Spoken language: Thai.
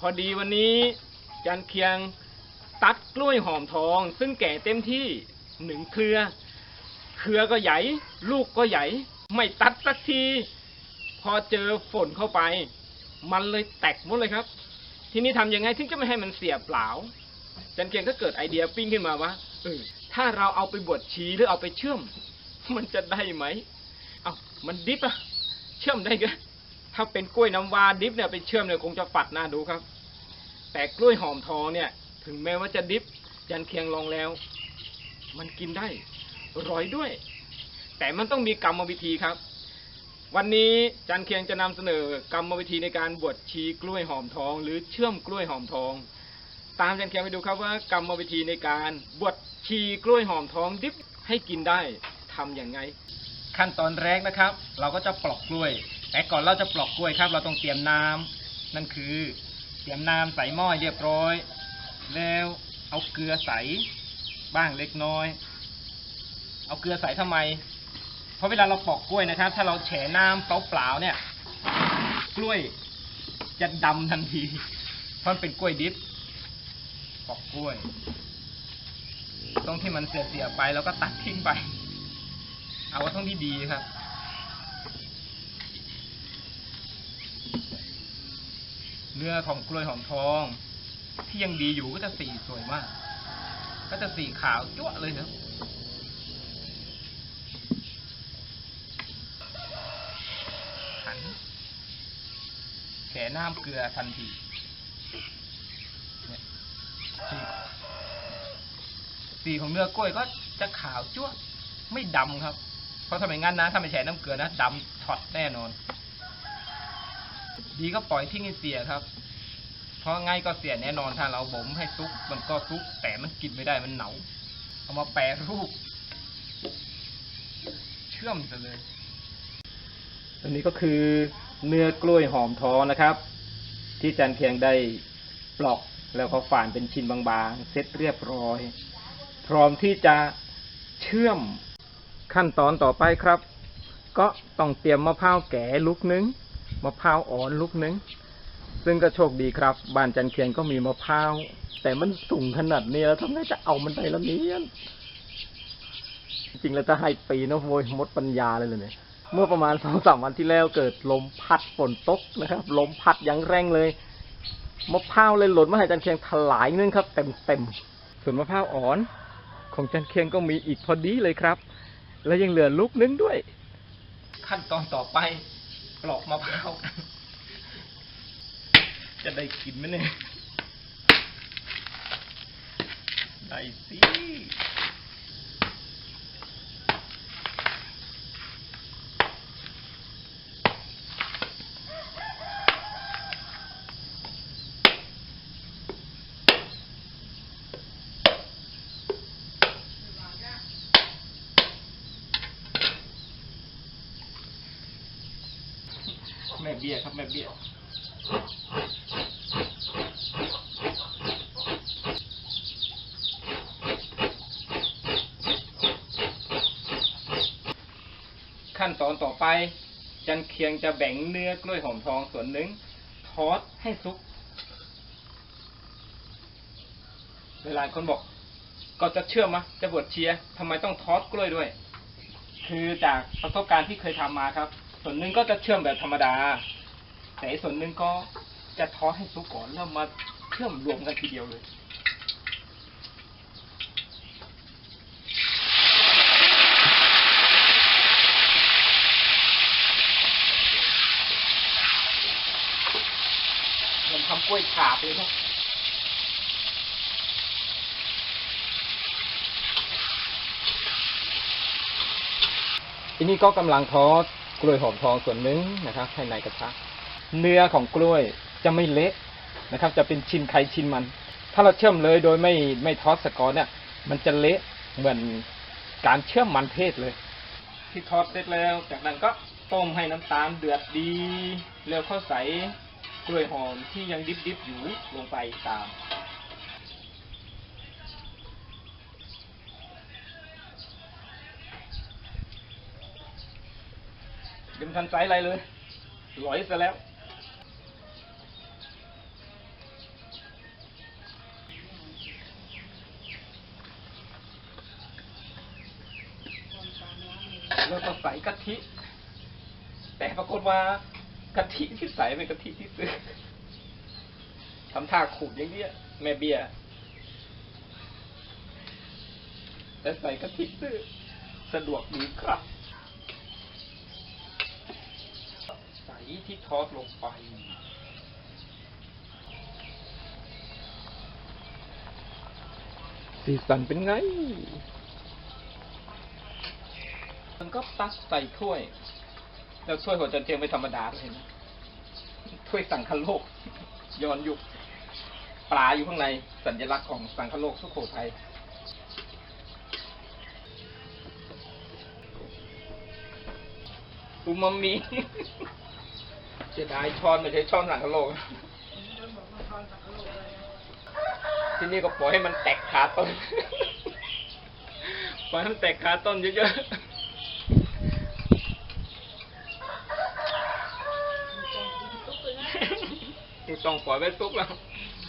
พอดีวันนี้จันเคียงตัดกล้วยหอมทอง ซึ่งแก่เต็มที่หนึ่งเครือ เครือก็ใหญ่ ลูกก็ใหญ่ ไม่ตัดสักที พอเจอฝนเข้าไป มันเลยแตกหมดเลยครับ ทีนี้ทำยังไงถึงจะไม่ให้มันเสียเปล่า จันเคียงก็เกิดไอเดียปิ้งขึ้นมาว่าเออถ้าเราเอาไปบดชีหรือเอาไปเชื่อม มันจะได้ไหม เอามันดิบอะเชื่อมได้ไง ถ้าเป็นกล้วยน้ำว้าดิบเนี่ยไปเชื่อมเนี่ยคงจะฝัดหน้าดูครับ แต่กล้วยหอมทองเนี่ย ถึงแม้ว่าจะดิบจันเคียงลองแล้ว มันกินได้ร่อยด้วย แต่มันต้องมีกรรมวิธีครับ วันนี้จันเคียงจะนำเสนอกรรมวิธีในการบดชีกล้วยหอมทอง หรือเชื่อมกล้วยหอมทอง ตามจันเคียงไปดูครับว่ากรรมวิธีในการบดชีกล้วยหอมทองดิบให้กินได้ทำอย่างไง ขั้นตอนแรกนะครับ เราก็จะปลอกกล้วย แต่ก่อนเราจะปลอกกล้วยครับ เราต้องเตรียมน้ำนั่นคือ เตรียมน้ำใส่หม้อเรียบร้อย แล้วเอาเกลือใส่บ้างเล็กน้อย เอาเกลือใส่ทำไม เพราะเวลาเราปอกกล้วยนะครับ ถ้าเราแช่น้ำเปล่าๆเนี่ย กล้วยจะดำทันที เพราะเป็นกล้วยดิบปอกกล้วย ตรงที่มันเสียๆไปแล้วก็ตัดทิ้งไป เอาว่าตรงที่ดีครับ เนื้อของกล้วยหอมทอง ที่ยังดีอยู่ก็จะสีสวยมาก ก็จะสีขาวจั๊วะเลยครับหันแช่น้ำเกลือทันทีเนี่ยสีสีของเนื้อกล้วยก็จะขาวจั๊วะไม่ดำครับ เพราะถ้าไมงั้นนะถ้าไม่แช่น้ำเกลือนะดำช็อตแน่นอน ดีก็ปล่อยทิ้งให้เสียครับ เพราะง่ายก็เสียแน่นอนถ้าเราบ่มให้ซุกมันก็ซุก แต่มันกินไม่ได้มันเหนาเอามาแปรรูป เชื่อมซะเลยตัวนี้ก็คือเนื้อกล้วยหอมท้อนะครับ ที่จันเคียงได้ปลอกแล้วก็ฝานเป็นชิ้นบางๆ เสร็จเรียบร้อย พร้อมที่จะเชื่อมขั้นตอนต่อไปครับ ก็ต้องเตรียมมะพร้าวแก่ลูกนึง มะพร้าวอ่อนลูกหนึ่งซึ่งก็โชคดีครับ บ้านจันเคียงก็มีมะพร้าว แต่มันสูงขนาดนี้แล้วทำไงจะเอามันไปละเนียจริงแล้วถ้าให้ปีนะโวยมดปัญญาเลยเลยเนี่ยเมื่อประมาณสองสามวันที่แล้วเกิดลมพัดฝนตกนะครับ ลมพัดอย่างแรงเลยมะพร้าวเลยหล่นมาให้จันเคียงถลายนึงครับ เต็มเต็มส่วนมะพร้าวอ่อน ของจันเคียงก็มีอีกพอดีเลยครับ แล้วยังเหลือลูกนึงด้วย ขั้นตอนต่อไป ปลอกมะพร้าวจะได้กินไหมเนี่ย ได้สิ เบี้ยครับแม่เบี้ยขั้นตอนต่อไป จันเคียงจะแบ่งเนื้อกล้วยหอมทองส่วนหนึ่งทอดให้สุกเวลาคนบอก ก็จะเชื่อมะจะบวชเชียร์ทำไมต้องทอดกล้วยด้วย คือจากประสบการณ์ที่เคยทำมาครับ ส่วนหนึ่งก็จะเชื่อมแบบธรรมดา แต่ส่วนหนึ่งก็จะทอให้สุกก่อนแล้วมาเชื่อมรวมกันทีเดียวเลยเหมันทำกล้วยฉาบเลยครับทีนี้ก็กำลังทอ กล้วยหอมทองส่วนหนึ่งนะครับให้ในกระทะเนื้อของกล้วยจะไม่เละนะครับ จะเป็นชิ้นไข่ชิ้นมัน ถ้าเราเชื่อมเลยโดยไม่ไม่ทอดสกอร์เนี่ย มันจะเละเหมือนการเชื่อมมันเทศเลย ที่ทอดเสร็จแล้ว จากนั้นก็ต้มให้น้ำตาลเดือดดี แล้วเข้าใส่กล้วยหอมที่ยังดิบๆอยู่ลงไปตาม เดี๋ยันทันไซส์อะไรเลยหลอยซะแล้ว แล้วก็ใส่กะทิ แต่ปรากฏว่ากะทิที่ใส่เป็นกะทิที่ซื้อทำท่าขูดอย่างเนี้ยแม่เบียแต่ใส่กะทิซื้อสะดวกดีครับ ที่ทอดลงไปสีสันเป็นไง มันก็ตักใส่ถ้วย แล้วถ้วยหัวจันเทียมไม่ธรรมดาเลยเห็นไหมถ้วยสังคโลก ย้อนยุคปลาอยู่ข้างในสัญลักษณ์ของสังคโลกสุโขทัยอูมามิ เสียดายช้อนไม่ใช่ช้อนสังคโลก ที่นี่ก็ปล่อยให้มันแตกขาต้น ปล่อยให้มันแตกขาต้นเยอะๆต้องปล่อยไว้ซุกแล้ว